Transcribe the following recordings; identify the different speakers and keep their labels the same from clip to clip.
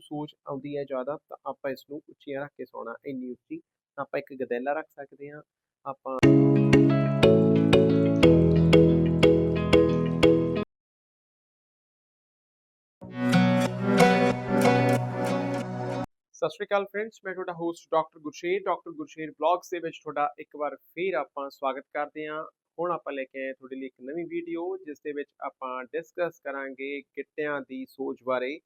Speaker 1: ਨੂੰ ਸੋਜ ਆਉਂਦੀ ਹੈ ਜ਼ਿਆਦਾ, ਤਾਂ ਆਪਾਂ ਇਸ ਨੂੰ ਉੱਚੀਆਂ ਰੱਖ ਕੇ ਸੌਣਾ, ਇੰਨੀ ਉੱਚੀ। ਆਪਾਂ ਇੱਕ ਗਦੈਲਾ ਰੱਖ ਸਕਦੇ ਹਾਂ। ਆਪਾਂ ਸਤਿ ਸ਼੍ਰੀ ਅਕਾਲ ਫਰੈਂਡਸ ਮੈਂ ਤੁਹਾਡਾ host doctor Gursher. Doctor Gursher blogs ਦੇ ਵਿੱਚ ਤੁਹਾਡਾ ਇੱਕ ਵਾਰ ਫੇਰ ਆਪਾਂ ਸਵਾਗਤ ਕਰਦੇ ਹਾਂ। ਹੁਣ ਆਪਾਂ ਲੈ ਕੇ ਆਏ ਤੁਹਾਡੇ ਲਈ ਇੱਕ ਨਵੀਂ ਵੀਡੀਓ ਜਿਸ ਦੇ ਵਿੱਚ ਆਪਾਂ ਡਿਸਕਸ ਕਰਾਂਗੇ ਗਿੱਟਿਆਂ ਦੀ ਸੋਚ ਬਾਰੇ।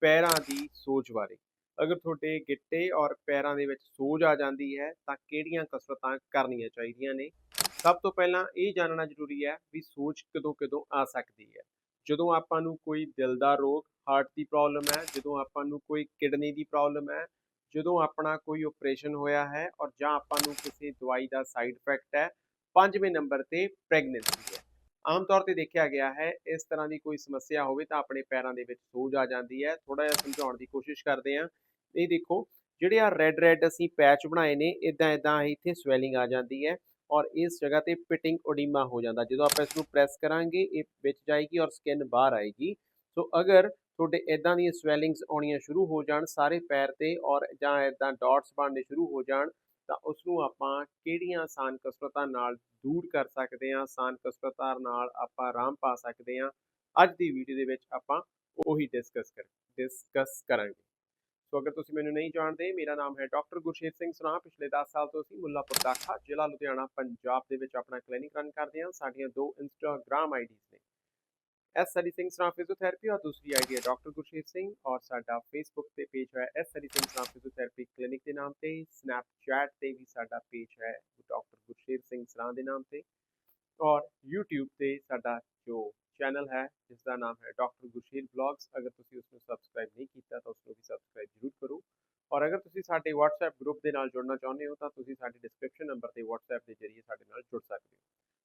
Speaker 1: ਪੈਰਾਂ ਦੀ ਸੋਜ ਬਾਰੇ। ਅਗਰ ਤੁਹਾਡੇ ਗਿੱਟੇ ਔਰ ਪੈਰਾਂ ਦੇ ਵਿੱਚ ਸੋਜ ਆ ਜਾਂਦੀ ਹੈ, ਤਾਂ ਕਿਹੜੀਆਂ ਕਸਰਤਾਂ ਕਰਨੀਆਂ ਚਾਹੀਦੀਆਂ ਨੇ? ਸਭ ਤੋਂ ਪਹਿਲਾਂ ਇਹ ਜਾਣਨਾ ਜ਼ਰੂਰੀ ਹੈ ਵੀ ਸੋਜ ਕਦੋਂ ਕਦੋਂ ਆ ਸਕਦੀ ਹੈ। ਜਦੋਂ ਆਪਾਂ ਨੂੰ ਕੋਈ ਦਿਲ ਦਾ ਰੋਗ ਹਾਰਟ ਦੀ ਪ੍ਰੋਬਲਮ ਹੈ, ਜਦੋਂ ਆਪਾਂ ਨੂੰ ਕੋਈ ਕਿਡਨੀ ਦੀ ਪ੍ਰੋਬਲਮ ਹੈ, ਜਦੋਂ ਆਪਣਾ ਕੋਈ ਆਪਰੇਸ਼ਨ ਹੋਇਆ ਹੈ ਔਰ ਜਾਂ ਆਪਾਂ ਨੂੰ ਕਿਸੇ ਦਵਾਈ ਦਾ ਸਾਈਡ ਇਫੈਕਟ ਹੈ, ਪੰਜਵੇਂ ਨੰਬਰ ਤੇ ਪ੍ਰੈਗਨੈਂਸੀ ਹੈ। ਆਮ ਤੌਰ ਤੇ ਦੇਖਿਆ ਗਿਆ ਹੈ, ਇਸ ਤਰ੍ਹਾਂ ਦੀ ਕੋਈ ਸਮੱਸਿਆ ਹੋਵੇ ਤਾਂ ਆਪਣੇ ਪੈਰਾਂ ਦੇ ਵਿੱਚ ਸੋਜ ਆ ਜਾਂਦੀ ਹੈ। ਥੋੜਾ ਜਿਹਾ ਸਮਝਾਉਣ ਦੀ ਕੋਸ਼ਿਸ਼ ਕਰਦੇ ਹਾਂ। ਇਹ ਦੇਖੋ, ਜਿਹੜੇ ਆ ਰੈੱਡ ਰੈੱਡ ਅਸੀਂ ਪੈਚ ਬਣਾਏ ਨੇ ਇਦਾਂ ਇਦਾਂ ਇੱਥੇ ਸਵੈਲਿੰਗ ਆ ਜਾਂਦੀ ਹੈ ਔਰ ਇਸ ਜਗ੍ਹਾ ਤੇ ਪਿਟਿੰਗ ਓਡੀਮਾ ਹੋ ਜਾਂਦਾ। ਜਦੋਂ ਆਪਾਂ ਇਸ ਨੂੰ ਪ੍ਰੈਸ ਕਰਾਂਗੇ, ਇਹ ਵਿੱਚ ਜਾਏਗੀ ਔਰ ਸਕਿਨ ਬਾਹਰ ਆਏਗੀ। ਸੋ ਅਗਰ ਤੁਹਾਡੇ ਇਦਾਂ ਦੀਆਂ ਸਵੈਲਿੰਗਸ ਆਉਣੀਆਂ ਸ਼ੁਰੂ ਹੋ ਜਾਣ ਸਾਰੇ ਪੈਰ ਤੇ ਔਰ ਜਾਂ ਇਦਾਂ ਡਾਟਸ ਬਣਨੇ ਸ਼ੁਰੂ ਹੋ ਜਾਣ ਤਾਂ ਉਸ ਨੂੰ ਆਪਾਂ ਕਿਹੜੀਆਂ ਆਸਾਨ ਕਸਰਤਾਂ ਨਾਲ ਦੂਰ ਕਰ ਸਕਦੇ ਹਾਂ, ਆਸਾਨ ਕਸਰਤਾਂ ਨਾਲ ਆਪਾਂ ਆਰਾਮ ਪਾ ਸਕਦੇ ਹਾਂ, ਅੱਜ ਦੀ ਵੀਡੀਓ ਦੇ ਵਿੱਚ ਆਪਾਂ ਉਹੀ ਡਿਸਕਸ ਕਰ ਡਿਸਕਸ ਕਰਾਂਗੇ। ਸੋ ਅਗਰ ਤੁਸੀਂ ਮੈਨੂੰ ਨਹੀਂ ਜਾਣਦੇ, ਮੇਰਾ ਨਾਮ ਹੈ ਡਾਕਟਰ ਗੁਰਸ਼ੇਰ ਸਿੰਘ ਸਰਾ ਪਿਛਲੇ 10 ਸਾਲ ਤੋਂ ਅਸੀਂ ਮੁੱਲਾਪੁਰ ਦਾਖਾ ਜ਼ਿਲ੍ਹਾ ਲੁਧਿਆਣਾ, ਪੰਜਾਬ ਦੇ ਵਿੱਚ ਆਪਣਾ ਕਲੀਨਿਕ ਰਨ ਕਰਦੇ ਹਾਂ। ਸਾਡੀਆਂ ਦੋ ਇੰਸਟਾਗ੍ਰam ਆਈਡੀਜ਼ ਨੇ। ਐਸ ਸਰੀ ਸਿੰਘ ਸਰਾ ਫਿਜ਼ੀਓਥੈਰੇਪੀ ਔਰ ਦੂਸਰੀ ਆਈਡੀ ਹੈ ਡਾਕਟਰ ਗੁਰਸ਼ੇਰ ਸਿੰਘ ਔਰ ਸਾਡਾ ਫੇਸਬੁੱਕ ਤੇ ਪੇਜ ਹੈ S Sri Singh Sra physiotherapy clinic ਦੇ ਨਾਮ ਤੇ ਸਨੈਪਚੈਟ ਤੇ ਵੀ ਸਾਡਾ ਪੇਜ ਹੈ ਡਾਕਟਰ ਗੁਰਸ਼ੇਰ ਸਿੰਘ ਸਰਾ ਦੇ ਨਾਮ ਤੇ ਔਰ YouTube ਤੇ ਸਾਡਾ ਜੋ ਚੈਨਲ ਹੈ ਜਿਸ ਦਾ ਨਾਮ ਹੈ ਡਾਕਟਰ ਗੁਰਸ਼ੇਰ ਬਲੌਗਸ ਅਗਰ ਤੁਸੀਂ ਉਸ ਨੂੰ ਸਬਸਕ੍ਰਾਈਬ ਨਹੀਂ ਕੀਤਾ ਤਾਂ ਉਸ ਨੂੰ ਵੀ ਸਬਸਕ੍ਰਾਈਬ ਜ਼ਰੂਰ ਕਰੋ ਔਰ ਅਗਰ ਤੁਸੀਂ ਸਾਡੇ WhatsApp ਗਰੁੱਪ ਦੇ ਨਾਲ ਜੁੜਨਾ ਚਾਹੁੰਦੇ ਹੋ ਤਾਂ ਤੁਸੀਂ ਸਾਡੇ ਡਿਸਕ੍ਰਿਪਸ਼ਨ ਨੰਬਰ ਤੇ WhatsApp ਦੇ ਜ਼ਰੀਏ ਸਾਡੇ ਨਾਲ ਜੁੜ ਸਕਦੇ ਹੋ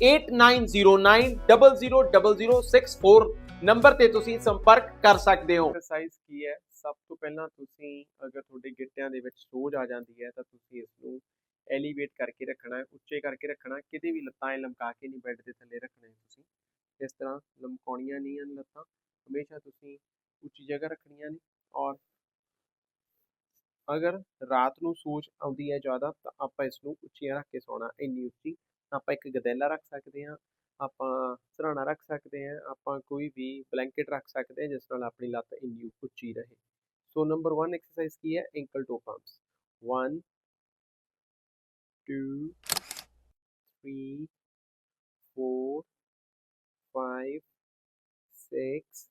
Speaker 2: 8909000064 ਨੰਬਰ ਤੇ ਤੁਸੀਂ ਸੰਪਰਕ ਕਰ ਸਕਦੇ ਹੋ।
Speaker 1: ਐਕਸਰਸਾਈਜ਼ ਕੀ ਹੈ? ਸਭ ਤੋਂ ਪਹਿਲਾਂ ਤੁਸੀਂ ਅਗਰ ਤੁਹਾਡੇ ਗਿੱਟਿਆਂ ਦੇ ਵਿੱਚ ਸੋਜ ਆ ਜਾਂਦੀ ਹੈ ਤਾਂ ਤੁਸੀਂ ਇਸ ਨੂੰ ਐਲੀਵੇਟ ਕਰਕੇ ਰੱਖਣਾ ਹੈ, ਉੱਚੇ ਕਰਕੇ ਰੱਖਣਾ ਕਿਤੇ ਵੀ ਲੱਤਾਂ ਲਮਕਾ ਕੇ ਨਹੀਂ ਬੈੱਡ ਦੇ ਥੱਲੇ ਰੱਖਣਾ ਹੈ ਤੁਸੀਂ। ਇਸ ਤਰ੍ਹਾਂ ਲਮਕਾਉਣੀਆਂ ਨਹੀਂ ਹਨ ਲੱਤਾਂ, ਹਮੇਸ਼ਾ ਤੁਸੀਂ ਉੱਚੀ ਜਗ੍ਹਾ ਰੱਖਣੀਆਂ ਨੇ ਔਰ ਅਗਰ ਰਾਤ ਨੂੰ ਸੋਜ ਆਉਂਦੀ ਹੈ ਜ਼ਿਆਦਾ ਤਾਂ ਆਪਾਂ ਇਸ ਨੂੰ ਉੱਚੀਆਂ ਰੱਖ ਕੇ ਸੌਣਾ, ਇੰਨੀ ਉੱਚੀ ਆਪਾਂ ਇੱਕ ਗਦੈਲਾ ਰੱਖ ਸਕਦੇ ਹਾਂ, ਆਪਾਂ ਸਰਾਣਾ ਰੱਖ ਸਕਦੇ ਹਾਂ, ਆਪਾਂ ਕੋਈ ਵੀ ਬਲੈਂਕਟ ਰੱਖ ਸਕਦੇ ਹਾਂ, ਜਿਸ ਨਾਲ ਆਪਣੀ ਲੱਤ ਇੰਨੀ ਉੱਚੀ ਰਹੇ। ਸੋ ਨੰਬਰ 1 ਐਕਸਰਸਾਈਜ਼ ਕੀ ਹੈ? Ankle toe pumps 1 2 3 4 5 6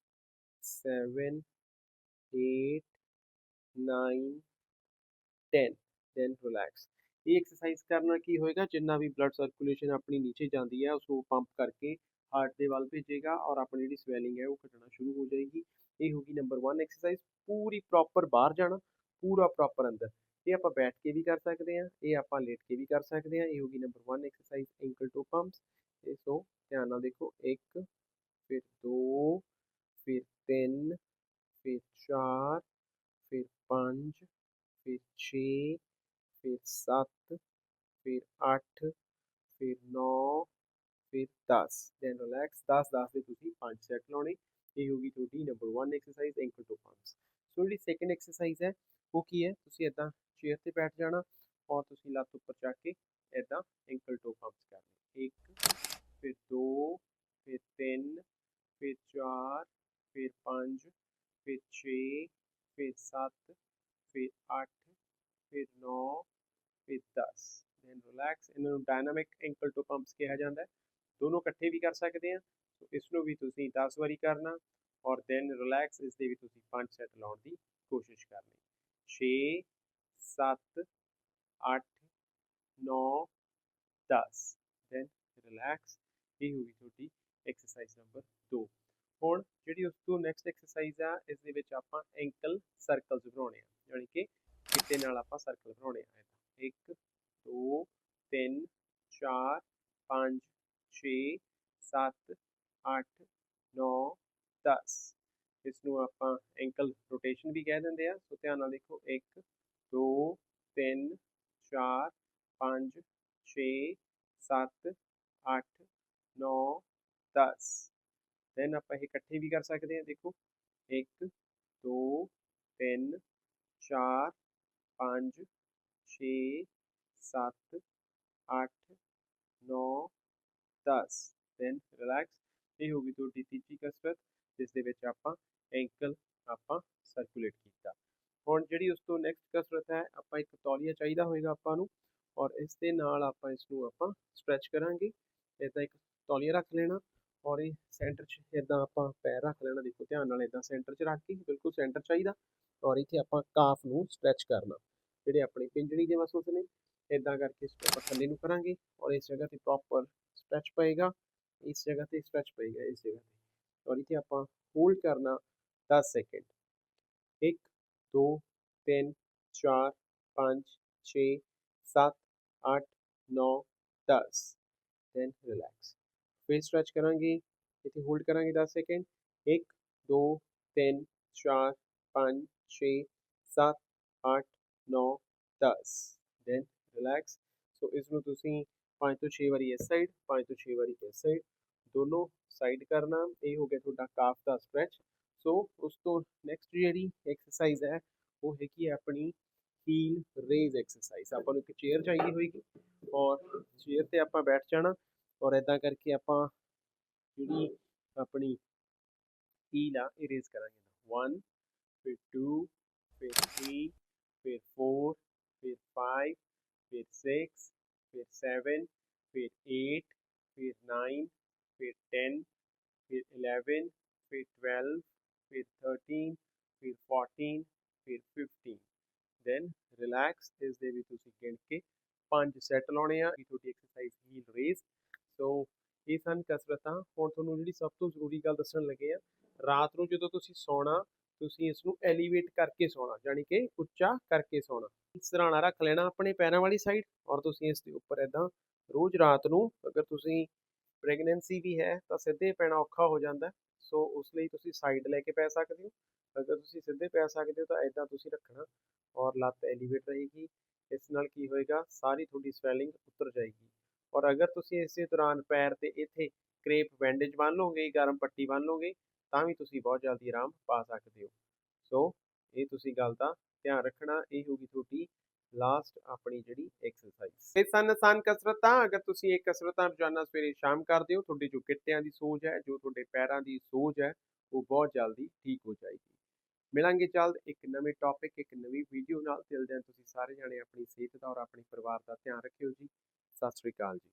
Speaker 1: 7 8 9 10 then relax ਇਹ ਐਕਸਰਸਾਈਜ਼ ਕਰਨ ਨਾਲ ਕੀ ਹੋਏਗਾ, ਜਿੰਨਾ ਵੀ ਬਲੱਡ ਸਰਕੂਲੇਸ਼ਨ ਆਪਣੀ ਨੀਚੇ ਜਾਂਦੀ ਹੈ ਉਸ ਨੂੰ ਪੰਪ ਕਰਕੇ ਹਾਰਟ ਦੇ ਵੱਲ ਭੇਜੇਗਾ ਔਰ ਆਪਣੀ ਜਿਹੜੀ ਸਵੈਲਿੰਗ ਹੈ ਉਹ ਘਟਣਾ ਸ਼ੁਰੂ ਹੋ ਜਾਏਗੀ। ਇਹ ਹੋਗੀ ਨੰਬਰ 1 ਐਕਸਰਸਾਈਜ਼ ਪੂਰੀ ਪ੍ਰੋਪਰ ਬਾਹਰ ਜਾਣਾ, ਪੂਰਾ ਪ੍ਰੋਪਰ ਅੰਦਰ। ਇਹ ਆਪਾਂ ਬੈਠ ਕੇ ਵੀ ਕਰ ਸਕਦੇ ਹਾਂ, ਇਹ ਆਪਾਂ ਲੇਟ ਕੇ ਵੀ ਕਰ ਸਕਦੇ ਹਾਂ, ਇਹ ਹੋਗੀ number 1 exercise ankle toe pumps ਇਹ ਸੋ ਧਿਆਨ ਨਾਲ ਦੇਖੋ 1 ਫਿਰ 2 ਫਿਰ 3 ਫਿਰ 4 ਫਿਰ 5 ਫਿਰ 6 ਫਿਰ 7 ਫਿਰ 8 ਫਿਰ 9 ਫਿਰ 10 ਦੈਨ ਰਿਲੈਕਸ 10 10 ਦੇ ਤੁਸੀਂ ਪੰਜ ਸੈਟ ਲਾਉਣੇ। ਇਹ ਹੋਗੀ ਤੁਹਾਡੀ number 1 exercise ankle toe pumps so ਜਿਹੜੀ ਸੈਕੰਡ ਐਕਸਰਸਾਈਜ਼ ਹੈ, ਉਹ ਕੀ ਹੈ? ਤੁਸੀਂ ਇਦਾਂ ਚੇਅਰ ਤੇ ਬੈਠ ਜਾਣਾ ਔਰ ਤੁਸੀਂ ਲੱਤ ਉੱਪਰ ਚੱਕ ਕੇ ਇਦਾਂ ਐਂਕਲ ਟੂ ਪੰਪਸ ਕਰਨੇ 1 ਫਿਰ 2 ਫਿਰ 3 ਫਿਰ 4 ਫਿਰ 5 ਫਿਰ 6 ਫਿਰ 7 ਫਿਰ 8 ਫਿਰ 9 ਫਿਰ 10 ਦੈਨ ਰਿਲੈਕਸ ਇਹਨਾਂ ਨੂੰ ਡਾਇਨਾਮਿਕ ਐਂਕਲ ਟੂ ਪੰਪਸ ਕਿਹਾ ਜਾਂਦਾ ਹੈ। ਦੋਨੋਂ ਇਕੱਠੇ ਵੀ ਕਰ ਸਕਦੇ ਆ ਸੋ ਇਸ ਨੂੰ ਵੀ ਤੁਸੀਂ 10 ਵਾਰੀ ਕਰਨਾ ਔਰ ਦੈਨ ਰਿਲੈਕਸ ਇਸ ਦੇ ਵੀ ਤੁਸੀਂ 5 ਸੈਟ ਲਾਉਣ ਦੀ ਕੋਸ਼ਿਸ਼ ਕਰਨੀ। 6 7 8 9 10 ਦੈਨ ਰਿਲੈਕਸ ਇਹ ਹੋਗੀ ਤੁਹਾਡੀ ਐਕਸਰਸਾਈਜ਼ ਨੰਬਰ 2 ਹੁਣ ਜਿਹੜੀ ਉਸ ਤੋਂ ਨੈਕਸਟ ਐਕਸਰਸਾਈਜ਼ ਆ, ਇਸ ਦੇ ਵਿੱਚ ਆਪਾਂ ਐਂਕਲ ਸਰਕਲਸ ਬਣਾਉਣੇ ਆ ਯਾਨੀ ਕਿ ਕਿਤੇ ਨਾਲ ਆਪਾਂ ਸਰਕਲ ਬਣਾਉਣੇ ਆ। 1 2 3 4 5 6 7 8 9 10 ਇਸ ਨੂੰ ਆਪਾਂ ਐਂਕਲ ਰੋਟੇਸ਼ਨ ਵੀ ਕਹਿ ਦਿੰਦੇ ਆ। ਸੋ ਧਿਆਨ ਨਾਲ ਦੇਖੋ 1 2 3 4 5 6 7 8 9 10 ਦੈਨ ਆਪਾਂ ਇਹ ਇਕੱਠੇ ਵੀ ਕਰ ਸਕਦੇ ਹਾਂ ਦੇਖੋ 1 2 3 4 5 6 7 8 9 10 ਦੈਨ ਰਿਲੈਕਸ ਇਹ ਹੋ ਗਈ ਤੁਹਾਡੀ ਤੀਜੀ ਕਸਰਤ, ਜਿਸ ਦੇ ਵਿੱਚ ਆਪਾਂ ਐਂਕਲ ਆਪਾਂ ਸਰਕੂਲੇਟ ਕੀਤਾ। ਹੁਣ ਜਿਹੜੀ ਉਸ ਤੋਂ ਨੈਕਸਟ ਕਸਰਤ ਹੈ, ਆਪਾਂ ਇੱਕ ਤੌਲੀਆ ਚਾਹੀਦਾ ਹੋਏਗਾ ਆਪਾਂ ਨੂੰ, ਔਰ ਇਸ ਦੇ ਨਾਲ ਆਪਾਂ ਇਸ ਨੂੰ ਆਪਾਂ ਸਟ੍ਰੈਚ ਕਰਾਂਗੇ। ਇਦਾਂ ਇੱਕ ਤੌਲੀਆ ਰੱਖ ਲੈਣਾ, ਔਰ ਇਹ ਸੈਂਟਰ 'ਚ ਇਦਾਂ ਆਪਾਂ ਪੈਰ ਰੱਖ ਲੈਣਾ। ਦੇਖੋ ਧਿਆਨ ਨਾਲ ਇਦਾਂ ਸੈਂਟਰ 'ਚ ਰੱਖ ਕੇ, ਬਿਲਕੁਲ ਸੈਂਟਰ ਚਾਹੀਦਾ, ਔਰ ਇੱਥੇ ਆਪਾਂ ਕਾਫ ਨੂੰ ਸਟ੍ਰੈਚ ਕਰਨਾ। ਜਿਹੜੇ ਆਪਣੀ ਪਿੰਜੜੀ ਦੇ ਮਸਲਸ ਨੇ ਇਦਾਂ ਕਰਕੇ ਇਸ ਆਪਾਂ ਥੱਲੇ ਨੂੰ ਕਰਾਂਗੇ ਔਰ ਇਸ ਜਗ੍ਹਾ ਤੇ ਪ੍ਰੋਪਰ ਸਟ੍ਰੈਚ ਪਏਗਾ, ਇਸ ਜਗ੍ਹਾ ਤੇ ਸਟ੍ਰੈਚ ਪਏਗਾ, ਇਸ ਜਗ੍ਹਾ ਤੇ। ਔਰ ਇੱਥੇ ਆਪਾਂ ਹੋਲਡ ਕਰਨਾ 10 ਸੈਕਿੰਡ 1 2 3 4 5 6 7 8 9 10 then relax ਫਿਰ ਸਟ੍ਰੈਚ ਕਰਾਂਗੇ, ਇੱਥੇ ਹੋਲਡ ਕਰਾਂਗੇ 10 ਸੈਕਿੰਡ 1 2 3 4 5 6 7 8 9 10 then relax. ਸੋ ਇਸ ਨੂੰ ਤੁਸੀਂ 5 ਤੋਂ 6 ਵਾਰੀ ਇਸ ਸਾਈਡ 5 ਤੋਂ 6 ਵਾਰੀ ਇਸ ਸਾਈਡ ਦੋਨੋਂ ਸਾਈਡ ਕਰਨਾ, ਇਹ ਹੋ ਗਿਆ ਤੁਹਾਡਾ ਕਾਫ ਦਾ ਸਟ੍ਰੈਚ ਸੋ ਉਸ ਤੋਂ ਨੈਕਸਟ ਜਿਹੜੀ ਐਕਸਰਸਾਈਜ਼ ਹੈ, ਉਹ ਹੈਗੀ ਹੈ ਆਪਣੀ ਹੀਲ ਰੇਜ਼ ਐਕਸਰਸਾਈਜ਼ ਆਪਾਂ ਨੂੰ ਇੱਕ ਚੇਅਰ ਚਾਹੀਦੀ ਹੋਏਗੀ ਔਰ ਚੇਅਰ ਤੇ ਆਪਾਂ ਬੈਠ ਜਾਣਾ ਔਰ ਇਦਾਂ ਕਰਕੇ ਆਪਾਂ ਜਿਹੜੀ ਆਪਣੀ ਹੀਲ ਆ, ਇਹ ਰੇਜ਼ ਕਰਾਂਗੇ। 1 ਫਿਰ 2 ਫਿਰ 3 ਫਿਰ 4 ਫਿਰ 5 ਫਿਰ 6 ਫਿਰ 7 ਫਿਰ 8 ਫਿਰ 9 ਫਿਰ 10 ਫਿਰ 11 ਫਿਰ 12 ਫਿਰ 13 ਫਿਰ 14 ਫਿਰ 15 ਦੈਨ ਰਿਲੈਕਸ ਇਸ ਦੇ ਵੀ ਤੁਸੀਂ ਗਿਣ ਕੇ ਪੰਜ ਸੈੱਟ ਲਾਉਣੇ ਆ ਇਹ ਤੁਹਾਡੀ ਐਕਸਰਸਾਈਜ਼ ਹੀਲ ਰੇਜ਼ ਸੋ ਇਹ ਸਨ ਕਸਰਤਾਂ। ਹੁਣ ਤੁਹਾਨੂੰ ਜਿਹੜੀ ਸਭ ਤੋਂ ਜ਼ਰੂਰੀ ਗੱਲ ਦੱਸਣ ਲੱਗੇ ਆ, ਰਾਤ ਨੂੰ ਜਦੋਂ ਤੁਸੀਂ ਸੌਣਾ ਤੁਸੀਂ ਇਸ ਨੂੰ ਐਲੀਵੇਟ ਕਰਕੇ ਸੌਣਾ ਯਾਨੀ ਕਿ ਉੱਚਾ ਕਰਕੇ ਸੌਣਾ। ਸਰਾਣਾ ਰੱਖ ਲੈਣਾ ਆਪਣੇ ਪੈਰਾਂ ਵਾਲੀ ਸਾਈਡ ਔਰ ਤੁਸੀਂ ਇਸ ਦੇ ਉੱਪਰ ਇਦਾਂ ਰੋਜ਼ ਰਾਤ ਨੂੰ ਅਗਰ ਤੁਸੀਂ ਪ੍ਰੈਗਨੈਂਸੀ ਵੀ ਹੈ ਤਾਂ ਸਿੱਧੇ ਪੈਣਾ ਔਖਾ ਹੋ ਜਾਂਦਾ ਸੋ ਉਸ ਲਈ ਤੁਸੀਂ ਸਾਈਡ ਲੈ ਕੇ ਪੈ ਸਕਦੇ ਹੋ। ਅਗਰ ਤੁਸੀਂ ਸਿੱਧੇ ਪੈ ਸਕਦੇ ਹੋ ਤਾਂ ਇਦਾਂ ਤੁਸੀਂ ਰੱਖਣਾ ਔਰ ਲੱਤ ਐਲੀਵੇਟ ਰਹੇਗੀ। ਇਸ ਨਾਲ ਕੀ ਹੋਏਗਾ, ਸਾਰੀ ਤੁਹਾਡੀ ਸਵੈਲਿੰਗ ਉਤਰ ਜਾਏਗੀ। ਔਰ ਅਗਰ ਤੁਸੀਂ ਇਸੇ ਦੌਰਾਨ ਪੈਰ ਤੇ ਇੱਥੇ ਕਰੇਪ ਬੈਂਡੇਜ ਬੰਨ ਲਓਗੇ, ਗਰਮ ਪੱਟੀ ਬੰਨ ਲਓਗੇ, ਤਾਂ ਵੀ ਤੁਸੀਂ ਬਹੁਤ ਜਲਦੀ ਆਰਾਮ ਪਾ ਸਕਦੇ ਹੋ। ਸੋ ਇਹ ਤੁਸੀਂ ਗੱਲ ਦਾ ਧਿਆਨ ਰੱਖਣਾ, ਇਹ ਹੋਗੀ ਤੁਹਾਡੀ ਲਾਸਟ ਆਪਣੀ ਜਿਹੜੀ ਐਕਸਰਸਾਈਜ਼ ਇਹ ਸਨ ਆਸਾਨ ਕਸਰਤਾਂ, ਅਗਰ ਤੁਸੀਂ ਇਹ ਕਸਰਤਾਂ ਰੋਜ਼ਾਨਾ ਸਵੇਰੇ ਸ਼ਾਮ ਕਰਦੇ ਹੋ, ਤੁਹਾਡੀ ਜੋ ਕਿੱਟਿਆਂ ਦੀ ਸੋਜ ਹੈ, ਜੋ ਤੁਹਾਡੇ ਪੈਰਾਂ ਦੀ ਸੋਜ ਹੈ, ਉਹ ਬਹੁਤ ਜਲਦੀ ਠੀਕ ਹੋ ਜਾਏਗੀ। ਮਿਲਾਂਗੇ ਜਲਦ ਇੱਕ ਨਵੇਂ ਟੌਪਿਕ ਇੱਕ ਨਵੀਂ ਵੀਡੀਓ ਨਾਲ। ਤਿਲ ਦਿਨ ਤੁਸੀਂ ਸਾਰੇ ਜਾਣੇ ਆਪਣੀ ਸਿਹਤ ਦਾ ਔਰ ਆਪਣੇ ਪਰਿਵਾਰ ਦਾ ਧਿਆਨ ਰੱਖਿਓ ਜੀ। ਸਤਿ ਸ੍ਰੀ ਅਕਾਲ ਜੀ।